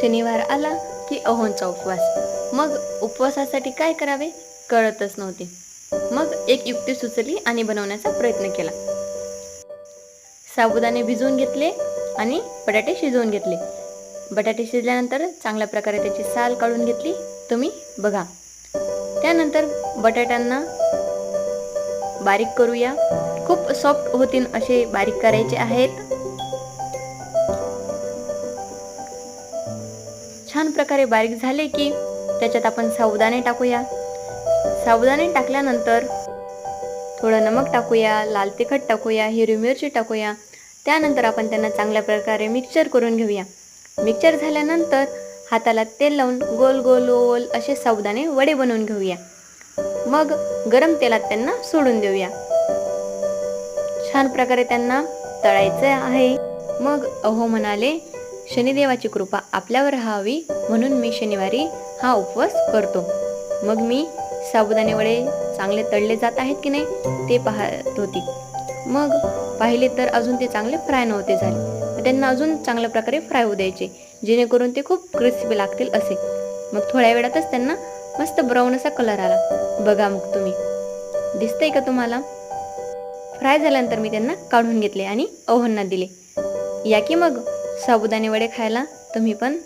शनिवार आला की अहोंचा उपवास. मग उपवासासाठी काय करावे? कळतच नव्हते. मग एक युक्ती सुचली आणि बनवण्याचा प्रयत्न केला. साबुदाणे भिजवून घेतले आणि बटाटे शिजवून घेतले. बटाटे शिजल्यानंतर चांगल्या प्रकारे त्याची साल काढून घेतली. तुम्ही बघा. त्यानंतर बटाट्यांना बारीक करूया. खूप सॉफ्ट होतील असे बारीक करायचे आहेत. छान प्रकारे बारीक झाले की त्याच्यात आपण साबुदाणे टाकूया. साबुदाणे टाकल्यानंतर थोडं नमक टाकूया लाल तिखट टाकूया हिरवी मिरची टाकूया. त्यानंतर आपण त्यांना चांगल्या प्रकारे मिक्सचर करून घेऊया. मिक्सचर झाल्यानंतर हाताला तेल लावून गोल गोल गोल असे साबुदाणे वडे बनवून घेऊया. मग गरम तेलात त्यांना सोडून देऊया. छान प्रकारे त्यांना तळायचं आहे. मग अहो म्हणाले शनिदेवाची कृपा आपल्यावर राहावी म्हणून मी शनिवारी हा उपवास करतो. मग मी साबुदाणे वडे चांगले तळले जात आहेत की नाही ते पाहत होती. मग पाहिले तर अजून ते चांगले फ्राय नव्हते झाले. त्यांना अजून चांगल्या प्रकारे फ्राय होऊ द्यायचे जेणेकरून ते खूप क्रिस्पी लागतील असे. मग थोड्या वेळातच त्यांना मस्त ब्राऊन असा कलर आला. बघा मग तुम्ही. दिसतंय का तुम्हाला? फ्राय झाल्यानंतर मी त्यांना काढून घेतले आणि ओव्हनना दिले. या की मग? साबुदाणे वडे खायला तुम्ही पण